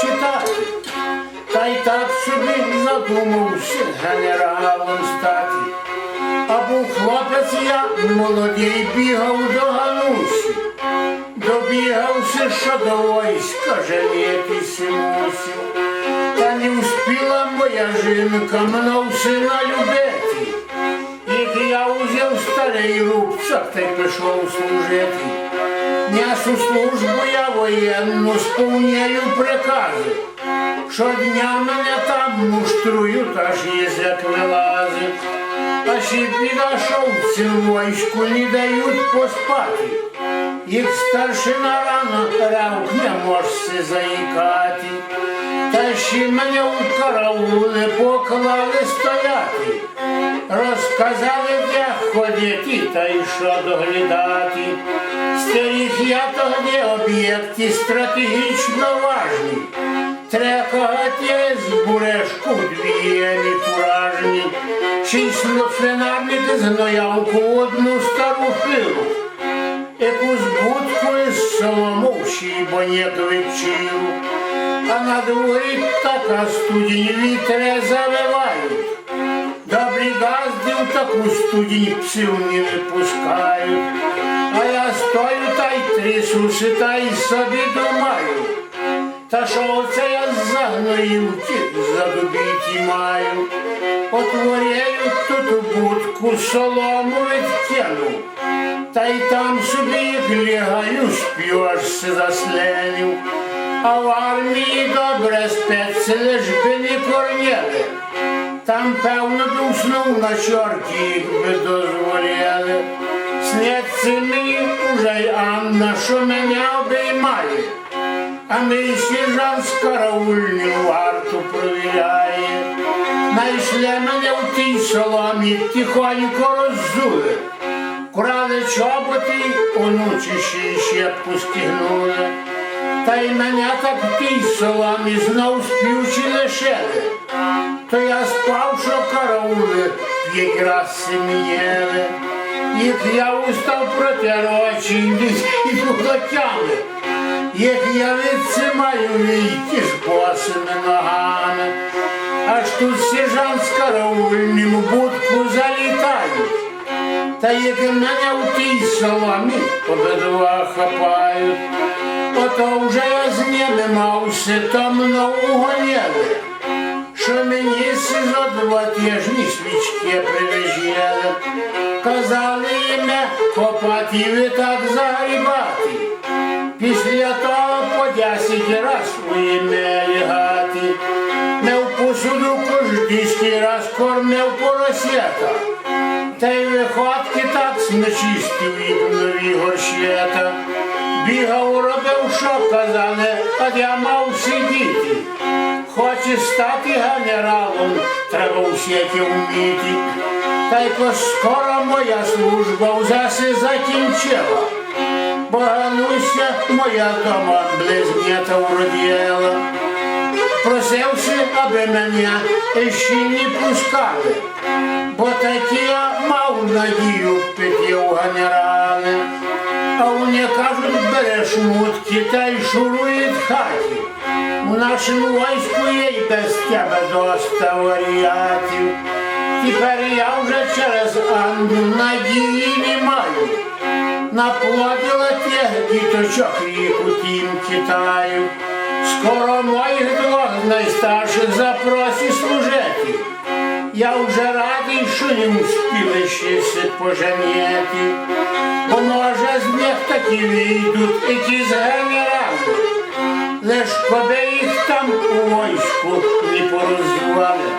чи так, та й так собі задумався генералом стати. А був хлопець, я молодій бігав до Ганусі, добігався, що до войська женитися мусів. Та не успіла моя жінка мною сина любити, як я узяв старий рубцях та й пішов служити. Несу службу я воєнну, сповняю прикази. Щодня мене там муштрують, аж язик вилазить. А ще підійшов в цю війську, не дають поспати. Їх старшина рано ревкне, можся заїкати. Та ще мене у караули поклали стояти. Розказали, де ходити та й доглядати. Старих я тоді об'єкти стратегічно важні. Трекати з бурешку двіємі куражні. Шість свинарники згноявку одну стару хилу. Якусь будку із солому бо не вчив. А на дворі така студінь вітре завивають. Добрі газди в таку студінь псів не випускають. А я стою та й трясуся, та й собі думаю. Та що оце я загноївки задубіті маю. Отворяю тут будку, солому відтяну. Та й там собі як лягаю, спів аж се засленів. А в армії добре спеці, лиш би не корняли. Там, певно, б уснув на чорті, якби дозволяли. Снеться мені уже й Анна, що мене обіймає. А мій сержант з караульню варту провіряє. Найшли мене в тій соломі, тихонько роззули. Крали чоботи, онучі ще щепку стігнули. Та й мене так тій соломі знов співчі лишили. То я спав, що караули п'ять раз сім'єли. Як я устав проти очі і плотями. Як я від маю війти з босими ногами. Аж тут сержант з караульним будку залітають. Та мене в тій соломі обидва хапають, ото вже з ними мався, то мною угоняли, що мені зо два тижні свічки привезли. Казали їм копати і так загрібати. Після того по десять раз своїми лягати. Не в посуду кождийський раз кормив поросята. Та й виходки так смачистів їх нові горщета. Бігав, робив, що казали, а я мав сидіти. Хоче стати генералом, треба всяке вміти. Та й ко скоро моя служба се закінчила. Богануся моя дома близнята уроділа. Просивши, аби мене ще не пускали, бо такі мав надію піти в генерали. А вони кажуть, та й шурують хаті. У нашому війську є й без тебе доста варіатів. Тепер я вже через Анну надії не маю. Наплодила тих діточок їх у тім Китаю. Скоро моїх двох найстарших запросі служити. Я вже радий, що не успіли ще се поженіти. Бо може з них такі вийдуть, з генерали. Лиш коли їх там у войску не порозвали.